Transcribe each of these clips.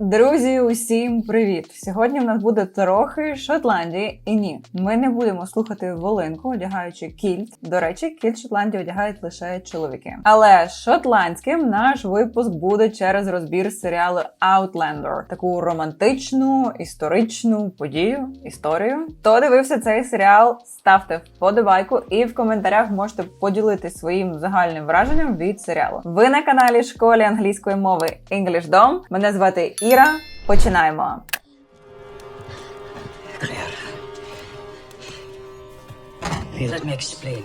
Друзі, усім привіт! Сьогодні в нас буде трохи Шотландії, і ні, ми не будемо слухати волинку, одягаючи кільт. До речі, кільт Шотландії одягають лише чоловіки. Але шотландським наш випуск буде через розбір серіалу Outlander. таку романтичну історичну подію, історію. Хто дивився цей серіал? Ставте вподобайку і в коментарях можете поділитися своїм загальним враженням від серіалу. Ви на каналі школі англійської мови English Dom. Мене звати Іра. Починаємо. Claire. Let me explain.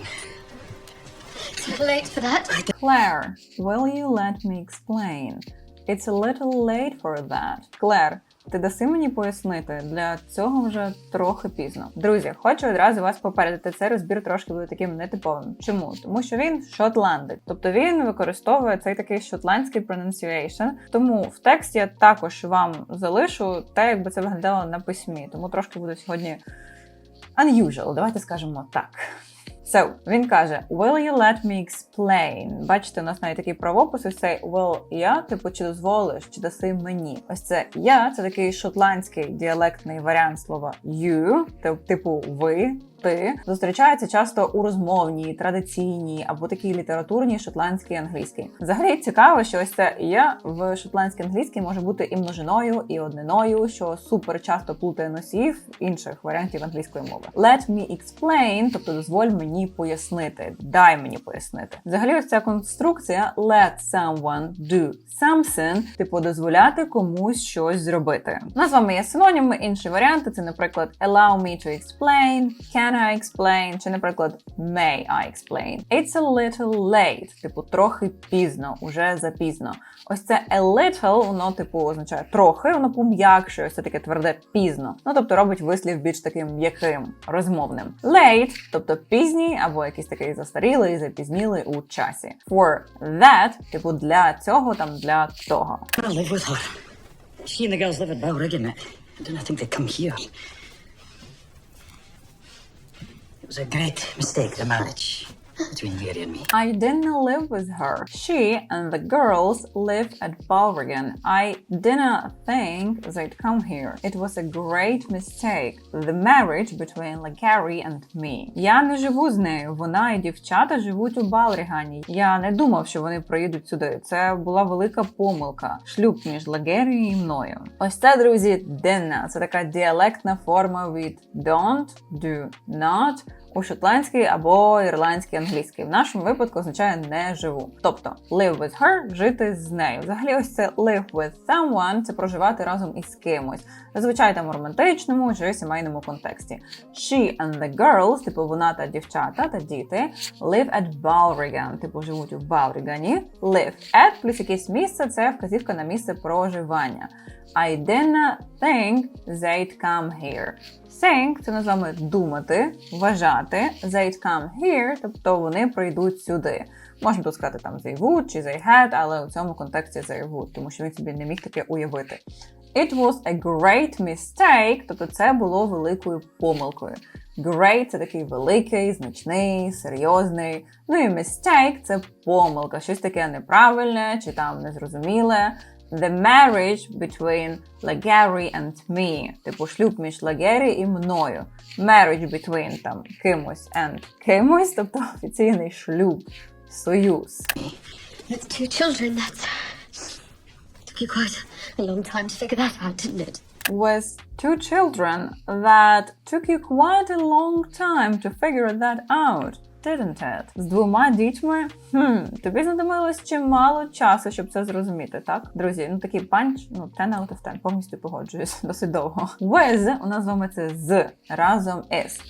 Too late for that. Claire, will you let me explain? It's a little late for that. Клер, ти даси мені пояснити? Для цього вже трохи пізно. Друзі, хочу одразу вас попередити. Цей розбір трошки буде таким нетиповим. Чому? Тому що він шотландець, тобто він використовує цей такий шотландський pronunciation. Тому в тексті я також вам залишу те, якби це виглядало на письмі. Тому трошки буде сьогодні unusual. Давайте скажемо так. So, він каже: Will you let me explain? Бачите, у нас навіть такий правопис, ось цей will я, типу, чи дозволиш, чи даси мені. Ось це я, це такий шотландський діалектний варіант слова you, тип- типу ви. Ти зустрічається часто у розмовній, традиційній або такій літературній шотландській англійській. Взагалі цікаво, що ось це я в шотландській англійській може бути і множиною, і одниною, що супер часто плутає носіїв інших варіантів англійської мови. Let me explain, тобто дозволь мені пояснити, дай мені пояснити. Взагалі, ось ця конструкція let someone do something, типу дозволяти комусь щось зробити. У нас з вами є синоніми, інші варіанти. Це, наприклад, allow me to explain, can I explain, чи, наприклад, may I explain. It's a little late, типу трохи пізно, уже запізно. Ось це a little, воно типу означає трохи, воно пом'якшує, це таке тверде пізно. Ну тобто робить вислів більш таким м'яким, розмовним. Late, тобто пізній або якийсь такий застарілий, запізнілий у часі. For that, типу для цього, там для того. I. She and the girls live at Balrigan. I didn't think they'd come here. Was a great mistake, the marriage between Mary and me. I didn't live with her. She and the girls live at Balrigan. I didn't think they'd come here. It was a great mistake. The marriage between Legary and me. Я не живу з нею. Вона і дівчата живуть у Балрігані. Я не думав, що вони приїдуть сюди. Це була велика помилка. Шлюб між Лагері і мною. Ось це, друзі, денна. Це така діалектна форма від don't, do, not у шотландській або ірландській англійській. В нашому випадку означає не живу. Тобто live with her жити з нею. Взагалі, ось це live with someone це проживати разом із кимось. Зазвичай там у романтичному чи сімейному контексті. She and the girls, типу вона та дівчата та діти, live at Balrigan, типу живуть у Балрігані. Live at плюс якесь місце це вказівка на місце проживання. I didn't think they'd come here. Think – це називаємо думати, вважати. They'd come here, тобто вони прийдуть сюди. Можна тут сказати там they would чи they had, але у цьому контексті they would, тому що він собі не міг таке уявити. It was a great mistake, тобто це було великою помилкою. Great – це такий великий, значний, серйозний. Ну і mistake – це помилка, щось таке неправильне чи там незрозуміле. The marriage between Лагері and me. Типу шлюб між Лагері і мною. Marriage between там кимось and кимось, тобто офіційний шлюб, союз. It's two children. That's. Took you quite a long time to figure that out, didn't it? With two children that took you quite a long time to figure that out. Didn't? З двома дітьми? Хм, тобі знадобилось чимало часу, щоб це зрозуміти, так? Друзі, ну такий панч, ну 10 out of 10, повністю погоджуюсь, досить довго. With, у нас з вами це з, разом із.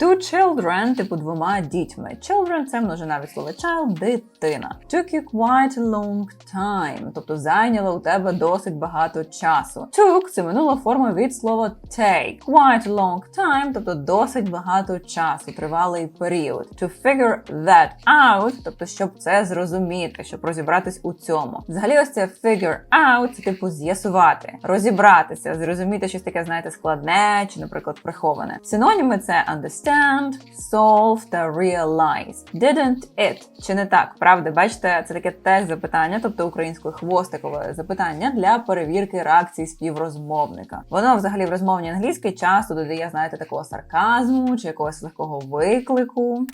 Two children, типу двома дітьми. Children – це множина від слова child, дитина. Took you quite a long time, тобто зайняло у тебе досить багато часу. Took – це минула форма від слова take. Quite a long time, тобто досить багато часу, тривалий період. To figure that out, тобто щоб це зрозуміти, щоб розібратись у цьому. Взагалі, ось це figure out – це типу з'ясувати, розібратися, зрозуміти щось таке, знаєте, складне чи, наприклад, приховане. Синоніми це understand, understand. solve та realize. Didn't it? Чи не так? Правда, бачите, це таке теж запитання, тобто українською хвостикове запитання для перевірки реакції співрозмовника. Воно взагалі в розмовній англійській часто додає, знаєте, такого сарказму чи якогось легкого виклику.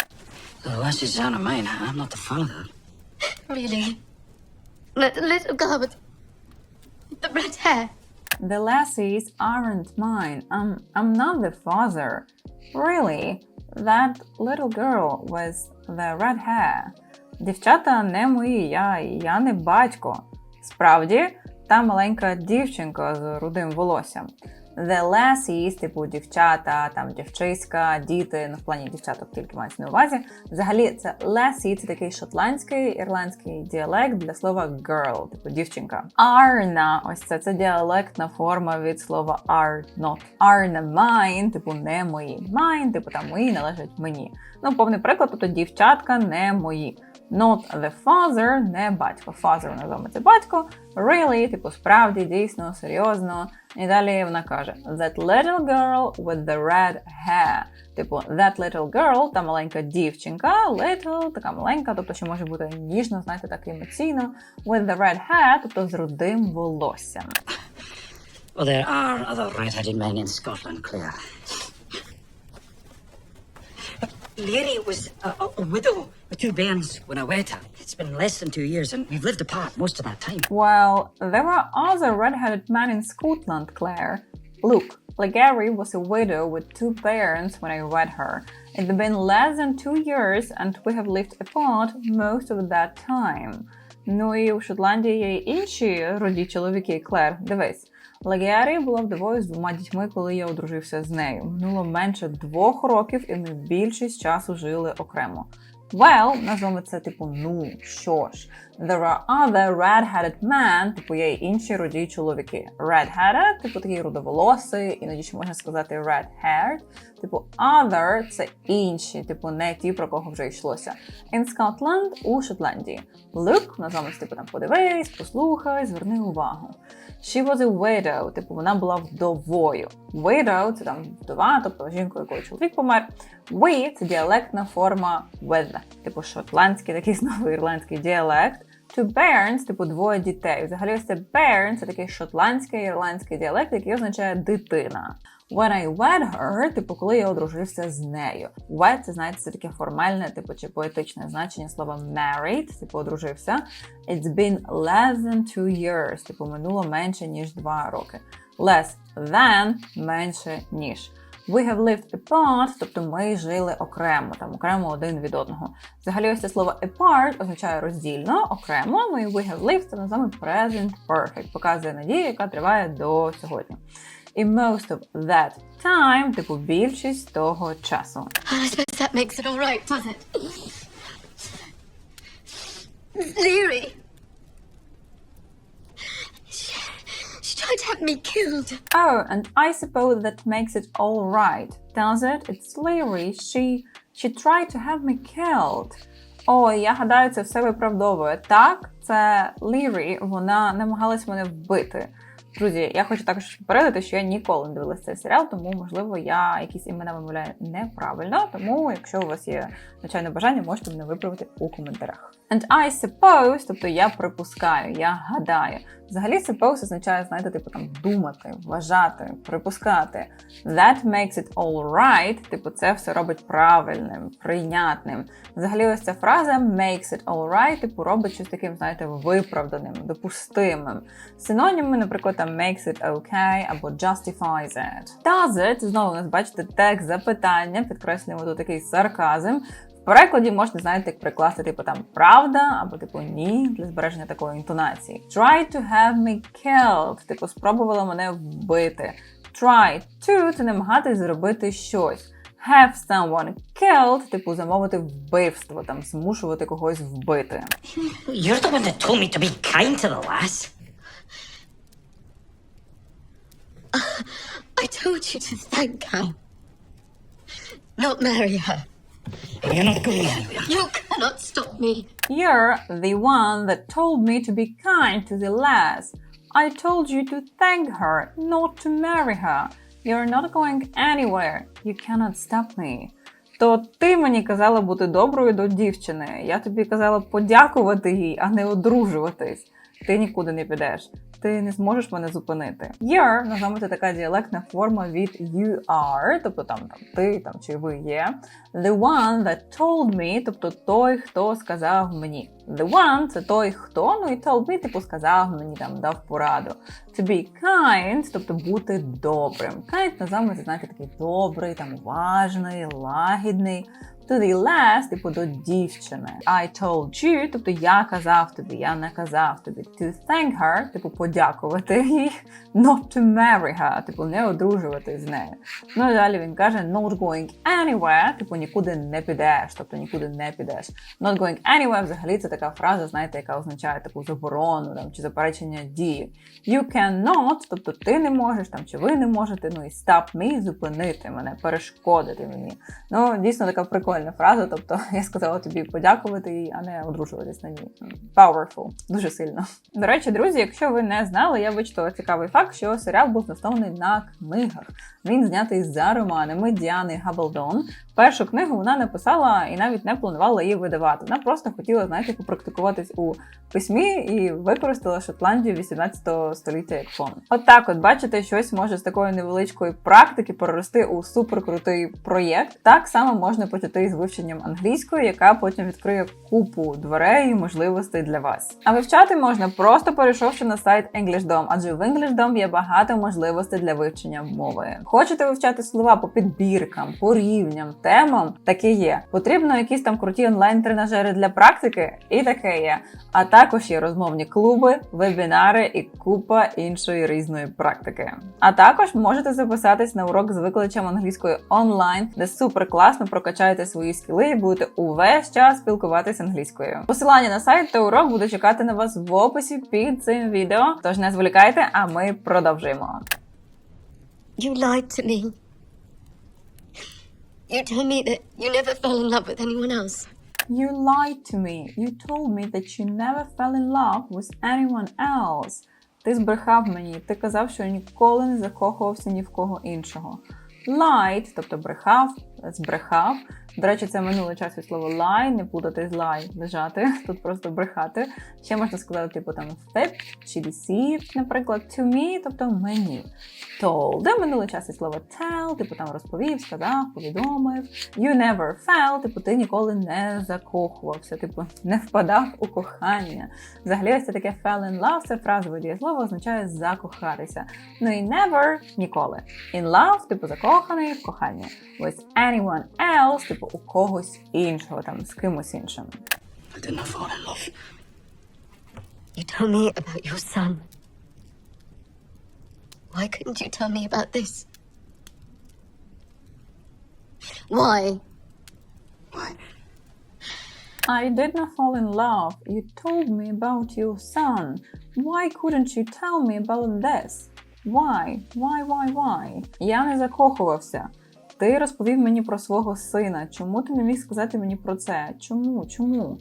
Really? Let, little girl with the red hair. The lassies aren't mine. I'm, I'm not the father. Really? That little girl with the red hair. Дівчата не мої, я, я не батько. Справді, та маленька дівчинка з рудим волоссям. The lassies, типу дівчата, там дівчиська, діти, ну в плані дівчаток тільки мається на увазі. Взагалі, це lassie – це такий шотландський ірландський діалект для слова girl, типу дівчинка. Арна, ось це це діалектна форма від слова are not. Are not mine, типу не мої. Mine, типу там мої належать мені. Ну, повний приклад, тобто дівчатка не мої. Not the father, не батько. Father називаємо це батько. Really, типу, справді, дійсно, серйозно. І далі вона каже: That little girl with the red hair. Типу, that little girl, та маленька дівчинка, little, така маленька, тобто, що може бути ніжно, знаєте, так емоційно. With the red hair, тобто з рудим волоссям. Well, there are other red-headed men in Scotland, Claire. Leary was a, a, a widow with two bairns when I wed her. It's been less than two years, and we've lived apart most of that time. Well, there are other red-headed men in Scotland, Claire. Look, Legary was a widow with two parents when I wed her. It's been less than two years, and we have lived apart most of that time. Ну і у Шотландії є й інші роді чоловіки, Клер. Дивись, Лагіарі була вдовою з двома дітьми, коли я одружився з нею. Минуло менше двох років, і ми більшість часу жили окремо. Well, назвемо це типу, ну що ж. There are other red-headed men, типу є інші роді чоловіки. Red-headed, типу такий рудоволосий, іноді ще можна сказати red-haired. Типу other це інші, типу не ті, про кого вже йшлося. In Scotland у Шотландії. Look, це типу там подивись, послухай, зверни увагу. She was a widow, типу вона була вдовою. Widow – це там вдова, тобто жінка, якої чоловік помер. We – це діалектна форма with, типу шотландський, такий знову ірландський діалект. To bairns, типу двоє дітей. Взагалі, ось це bairn – це такий шотландський ірландський діалект, який означає дитина. When I wed her, типу, коли я одружився з нею. Wed – це, знаєте, це таке формальне, типу, чи поетичне значення слова married, типу, одружився. It's been less than two years, типу, минуло менше, ніж два роки. Less than – менше, ніж. We have lived apart, тобто ми жили окремо, там окремо один від одного. Взагалі, ось це слово apart означає роздільно, окремо. І we have lived це називаємо present perfect, показує надію, яка триває до сьогодні. І most of that time, типу більшість того часу. Suppose that makes it all right, does it? Leary. She, to have me killed. Oh, and I suppose that makes it all right, does it? It's Leary. She she tried to have me killed. О, я гадаю, це все виправдовує. Так, це Лірі, вона намагалась мене вбити. Друзі, я хочу також попередити, що я ніколи не дивилася цей серіал, тому можливо я якісь імена вимовляю неправильно. Тому, якщо у вас є звичайне бажання, можете мене виправити у коментарях. And I suppose, тобто я припускаю, я гадаю. Взагалі, suppose означає, знаєте, типу там думати, вважати, припускати. That makes it all right, типу, це все робить правильним, прийнятним. Взагалі, ось ця фраза makes it all right, типу, робить щось таким, знаєте, виправданим, допустимим. Синоніми, наприклад, там makes it okay або justifies it. Does it, знову у нас бачите текст запитання, підкреслюємо тут такий сарказм. В перекладі можна, знаєте, як прикласти, типу там правда або типу ні для збереження такої інтонації. Try to have me killed, типу спробувала мене вбити. Try to це намагатись зробити щось. Have someone killed, типу замовити вбивство, там змушувати когось вбити. You're the one that told me to be kind to the lass. I told you to thank her. Not marry her. You're not going. You cannot stop me. You're the one that told me to be kind to the lass. I told you to thank her, not to marry her. You're not going anywhere. You cannot stop me. То ти мені казала бути доброю до дівчини. Я тобі казала подякувати їй, а не одружуватись. Ти нікуди не підеш. Ти не зможеш мене зупинити. You're, називаємо така діалектна форма від you are, тобто там, там ти там чи ви є. The one that told me, тобто той, хто сказав мені. The one це той, хто, ну і told me, типу сказав мені там, дав пораду. To be kind, тобто бути добрим. Kind називаємо це, знаєте, такий добрий, там уважний, лагідний. To the last, типу до дівчини. I told you, тобто я казав тобі, я наказав тобі. To thank her, типу подякувати їй. Not to marry her, типу не одружувати з нею. Ну далі він каже not going anywhere, типу нікуди не підеш, тобто нікуди не підеш. Not going anywhere взагалі це така фраза, знаєте, яка означає таку заборону там, чи заперечення дії. You cannot, тобто ти не можеш там, чи ви не можете, ну і stop me, зупинити мене, перешкодити мені. Ну, дійсно така прикольна фраза. Тобто я сказала тобі подякувати їй, а не одружуватись на ній. Powerful, дуже сильно. До речі, друзі, якщо ви не знали, я вичитала цікавий факт, що серіал був заснований на книгах. Він знятий за романами Діани Габалдон. Першу книгу вона написала і навіть не планувала її видавати. Вона просто хотіла, знаєте, попрактикуватись у письмі і використала Шотландію 18 століття як фон. От так, от бачите, щось може з такої невеличкої практики перерости у суперкрутий проєкт. Так само можна почати із вивченням англійської, яка потім відкриє купу дверей і можливостей для вас. А вивчати можна просто перейшовши на сайт EnglishDom, адже в EnglishDom є багато можливостей для вивчення мови. Хочете вивчати слова по підбіркам, по рівням, темам? Таке є. Потрібно якісь там круті онлайн-тренажери для практики, і таке є. А також є розмовні клуби, вебінари і купа іншої різної практики. А також можете записатись на урок з викладачем англійської онлайн, де супер класно прокачаєте свої скіли і будете увесь час спілкуватися англійською. Посилання на сайт та урок буде чекати на вас в описі під цим відео. Тож не зволікайте, а ми продовжуємо. You lied to me. You told me that you never fell in love with anyone else. You lied to me. You told me that you never fell in love with anyone else. Ти збрехав мені. Ти казав, що ніколи не закохувався ні в кого іншого. Lied, тобто брехав, збрехав. До речі, це минулий час від слова lie, не плутати з lie, лежати, тут просто брехати. Ще можна сказати, типу там affect чи deceive, наприклад, to me, тобто мені. Told, де минулий час від слова tell, типу там розповів, сказав, повідомив. You never fell, типу ти ніколи не закохувався, типу не впадав у кохання. Взагалі, ось це таке fell in love, це фразове дієслово, означає закохатися. Ну і never ніколи. In love, типу закоханий в кохання. With anyone else, типу у когось іншого, там з кимось іншим. I didn't fall in love. You told me about your son. Why couldn't you tell me about this? Why? Why? I did not fall in love. You told me about your son. Why couldn't you tell me about this? Why? Why, why, why? Я не закохувався. Ти розповів мені про свого сина. Чому ти не міг сказати мені про це? Чому? Чому?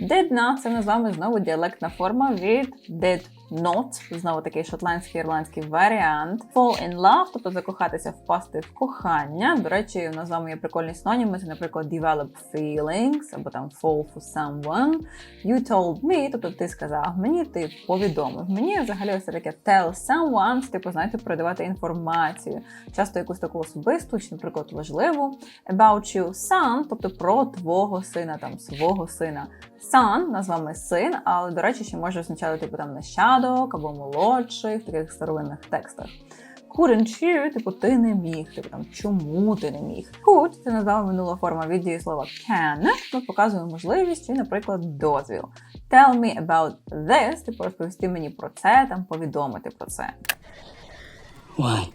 Дидна – це ми з вами знову діалектна форма від did not, знову такий шотландський ірландський варіант. Fall in love, тобто закохатися, впасти в кохання. До речі, у нас з вами є прикольні синоніми, це, наприклад, develop feelings, або там fall for someone. You told me, тобто ти сказав мені, ти повідомив мені. Взагалі, ось таке tell someone, це, типу, знаєте, передавати інформацію. Часто якусь таку особисту, чи, наприклад, важливу. About your son, тобто про твого сина, там свого сина. Son, назвами син, але, до речі, ще може означати типу там нащадок або молодший в таких старовинних текстах. You, типу, ти не міг, типу там чому ти не міг. Could – це назвала минула форма від дієслова can. Ми показуємо можливість чи, наприклад, дозвіл. Tell me about this, типу розповісти мені про це, там повідомити про це. Why?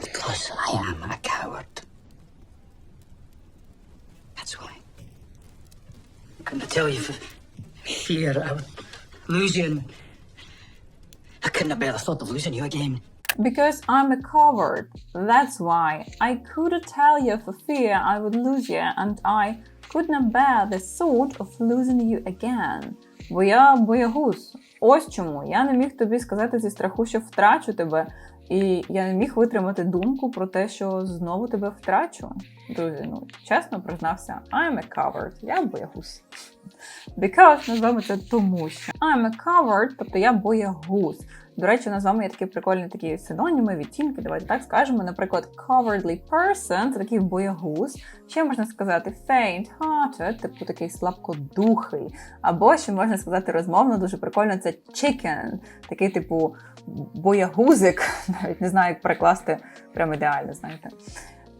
Because I am a coward. That's why. I couldn't tell you for I would lose you and I couldn't bear the thought of losing you again. Because I'm a coward. That's why. I couldn't tell you for fear I would lose you, and I could not bear the thought of losing you again. бо я боягуз. Ось чому я не міг тобі сказати зі страху, що втрачу тебе, і я не міг витримати думку про те, що знову тебе втрачу. Друзі, ну чесно признався, I'm a coward. Я боягуз. Because називаємо це тому, що I'm a coward, тобто я боягуз. До речі, у нас з вами є такі прикольні такі синоніми, відтінки. Давайте так скажемо. Наприклад, cowardly person це такий боягуз. Ще можна сказати faint-hearted, типу такий слабкодухий. Або ще можна сказати розмовно, дуже прикольно, це chicken, такий типу боягузик. Навіть не знаю, як перекласти прям ідеально, знаєте.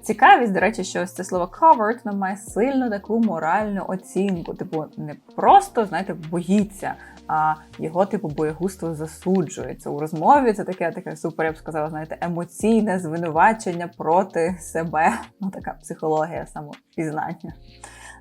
Цікавість, до речі, що це слово covered воно має сильно таку моральну оцінку. Типу, не просто, знаєте, боїться, а його, типу, боєгузтво засуджується. У розмові це таке, таке супер, я б сказала, знаєте, емоційне звинувачення проти себе. Ну, така психологія самопізнання.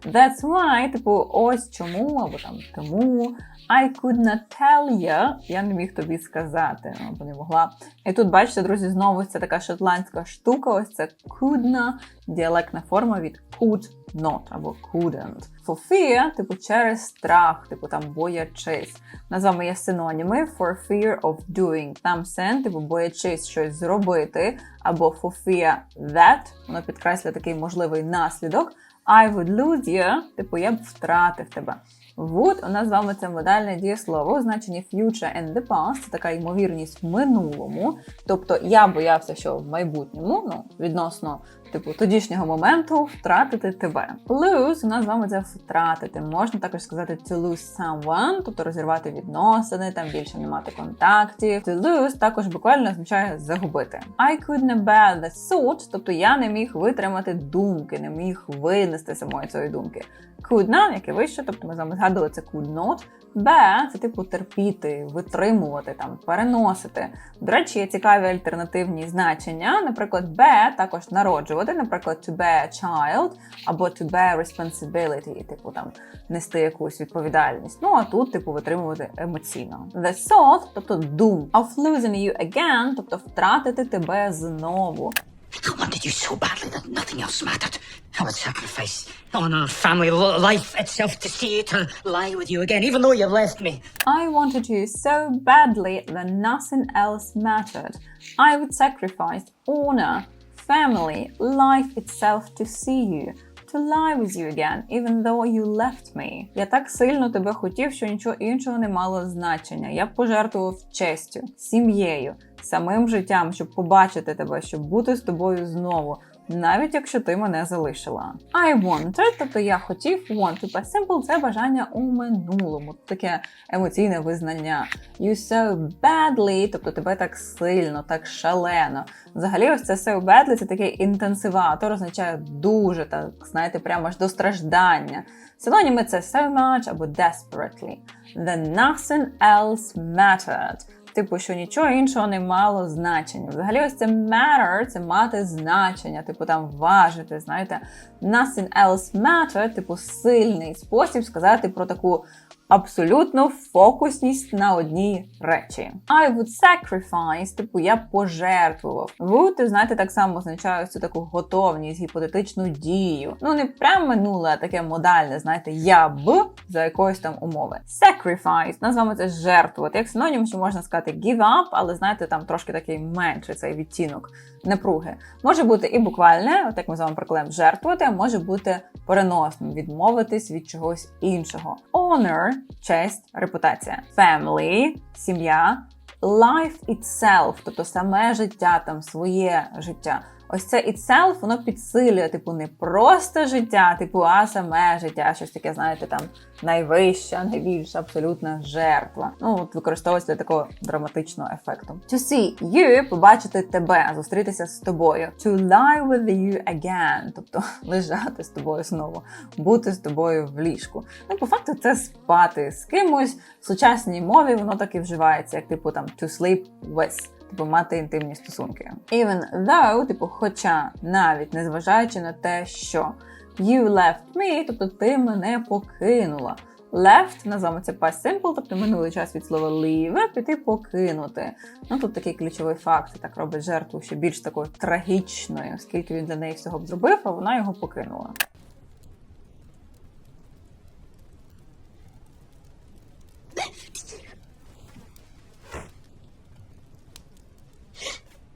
That's why, типу, ось чому, або там тому. I could not tell you, я не міг тобі сказати, або не могла. І тут, бачите, друзі, знову це така шотландська штука, ось це couldn't, діалектна форма від could not або couldn't. For fear, типу, через страх, типу там боячись. На з вами є синоніми for fear of doing. Там сен, типу, боячись щось зробити, або for fear that, воно підкреслює такий можливий наслідок. I would lose you, типу я б втратив тебе. Would у нас з вами це модальне дієслово значення future and the past, це така ймовірність в минулому. Тобто я боявся, що в майбутньому, ну, відносно типу тодішнього моменту, втратити тебе. Lose у нас з вами це втратити. Можна також сказати to lose someone, тобто розірвати відносини, там більше не мати контактів. To lose також буквально означає загубити. I couldn't bear the thought, тобто я не міг витримати думки, не міг винести самої цієї думки. Could not, яке вище, тобто ми з вами згадували це could not. Bear – це типу терпіти, витримувати, там, переносити. До речі, є цікаві альтернативні значення. Наприклад, bear також народжувати, наприклад, to bear child або to bear responsibility, типу там нести якусь відповідальність. Ну а тут, типу, витримувати емоційно. The thought, тобто дум, of losing you again, тобто втратити тебе знову. I wanted you so badly that nothing else mattered. I would sacrifice honor, family, life itself to see you, to lie with you again, even though you left me. I wanted you so badly that nothing else mattered. I would sacrifice honor, family, life itself to see you, to lie with you again, even though you left me. Я так сильно тебе хотів, що нічого іншого не мало значення. Я пожертвував честю, сім'єю, самим життям, щоб побачити тебе, щоб бути з тобою знову. Навіть якщо ти мене залишила. I wanted, тобто я хотів, want to past simple – це бажання у минулому. Таке емоційне визнання. You so badly, тобто тебе так сильно, так шалено. Взагалі, ось це so badly – це такий інтенсиватор, означає дуже, так, знаєте, прямо аж до страждання. Синоніми це so much або desperately. Then nothing else mattered. Типу, що нічого іншого не мало значення. Взагалі, ось це matter, це мати значення, типу там важити, знаєте. Nothing else matter, типу сильний спосіб сказати про таку абсолютну фокусність на одній речі. I would sacrifice, типу я пожертвував. Would, знаєте, так само означає цю таку готовність, гіпотетичну дію. Ну не прям минуле, а таке модальне, знаєте, я б за якоїсь там умови. Sacrifice, назвемо це жертвувати. Як синонім, що можна сказати give up, але знаєте, там трошки такий менший цей відтінок напруги. Може бути і буквальне, от як ми з вами прикладаємо, жертвувати, а може бути переносним, відмовитись від чогось іншого. Honor – честь, репутація. Family – сім'я. Life itself, тобто саме життя, там своє життя. Ось це itself, воно підсилює, типу, не просто життя, типу, а саме життя, щось таке, знаєте, там найвища, найбільша абсолютна жертва. Ну, от використовується для такого драматичного ефекту. To see you – побачити тебе, зустрітися з тобою. To lie with you again, тобто лежати з тобою знову, бути з тобою в ліжку. Ну, по факту, це спати з кимось. В сучасній мові воно так і вживається, як типу там to sleep with типу мати інтимні стосунки. Even though, типу, хоча навіть незважаючи на те, що you left me, тобто ти мене покинула. Left, називаємо це past simple, тобто минулий час від слова leave, піти покинути. Ну тут такий ключовий факт, так робить жертву ще більш такою трагічною, оскільки він для неї всього б зробив, а вона його покинула.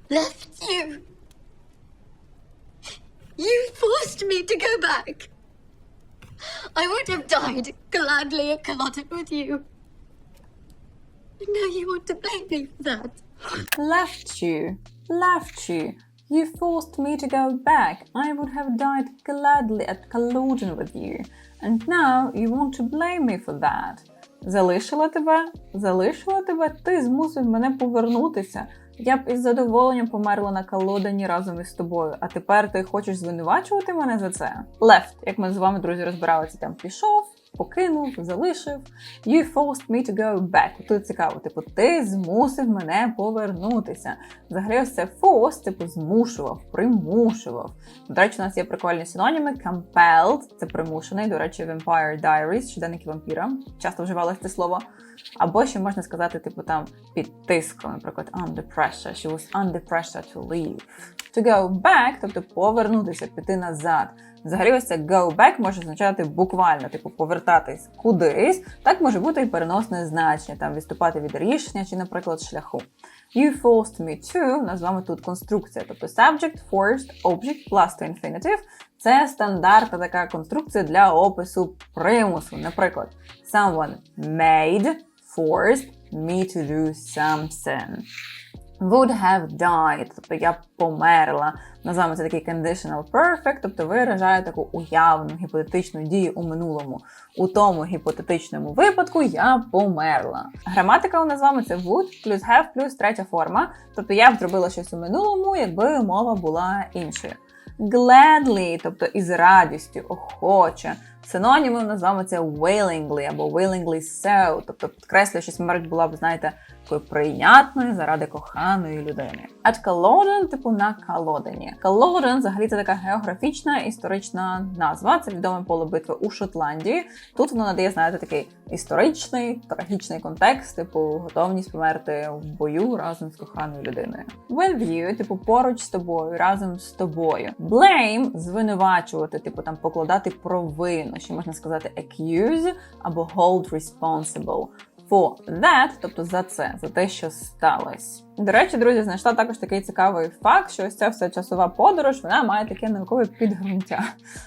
Left you. You forced me to go back. I would have died gladly at Culloden with you. And now you want to blame me for that. Left you, left you. You forced me to go back. I would have died gladly at Culloden with you. And now you want to blame me for that. Залишила тебе, залишила тебе, ти змусив мене повернутися. Я б із задоволенням померла на Калодені разом із тобою, а тепер ти хочеш звинувачувати мене за це? Left, як ми з вами, друзі, розбиралися, там пішов, покинув, залишив. You forced me to go back. Тут цікаво, типу, ти змусив мене повернутися. Взагалі, ось це force, типу, змушував, примушував. До речі, у нас є прикольні синоніми. Compelled – це примушений. До речі, Vampire Diaries, щоденники вампіра. Часто вживалось це слово. Або ще можна сказати, типу, там під тиском, наприклад, under pressure. She was under pressure to leave. To go back, тобто повернутися, піти назад. Взагалі, ось це go back може означати буквально, типу, повертатись кудись. Так може бути і переносне значення, там відступати від рішення чи, наприклад, шляху. You forced me to, нас з вами тут конструкція, тобто subject, forced, object, plus to infinitive. Це стандартна така конструкція для опису примусу. Наприклад, someone made, forced me to do something. Would have died, тобто я померла. Називаємо це такий conditional perfect, тобто виражає таку уявну гіпотетичну дію у минулому. У тому гіпотетичному випадку я померла. Граматика у нас з вами це would плюс have плюс третя форма. Тобто я б зробила щось у минулому, якби мова була іншою. Gladly, тобто із радістю, охоче. З вами це willingly або willingly so, тобто підкреслює, що смерть була б, знаєте, такою прийнятною заради коханої людини. At Culloden, типу на Калодені. Culloden, взагалі, це така географічна історична назва. Це відоме поле битви у Шотландії. Тут воно надає, знаєте, такий історичний, трагічний контекст, типу готовність померти в бою разом з коханою людиною. With you, типу, поруч з тобою, разом з тобою. Blame звинувачувати, типу там покладати провину, що можна сказати accuse або hold responsible. For that, тобто за це, за те, що сталося. До речі, друзі, знайшла також такий цікавий факт, що ось ця вся часова подорож вона має таке наукове підґрунтя.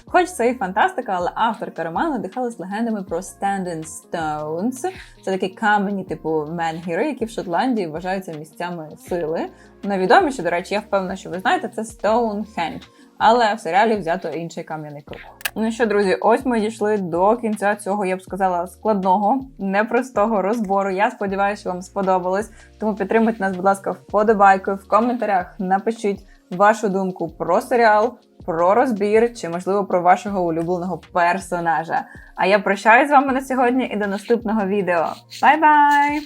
Хоч це і фантастика, але авторка роману надихалась легендами про Standing Stones. Це такі камені, типу менгіри, які в Шотландії вважаються місцями сили. Найвідоміше, до речі, я впевнена, що ви знаєте, це Stonehenge. Але в серіалі взято інший кам'яний круг. Ну що, друзі, ось ми дійшли до кінця цього, я б сказала, складного, непростого розбору. Я сподіваюся, що вам сподобалось. Тому підтримуйте нас, будь ласка, вподобайкою в коментарях. Напишіть вашу думку про серіал, про розбір чи, можливо, про вашого улюбленого персонажа. А я прощаюсь з вами на сьогодні і до наступного відео. Бай-бай!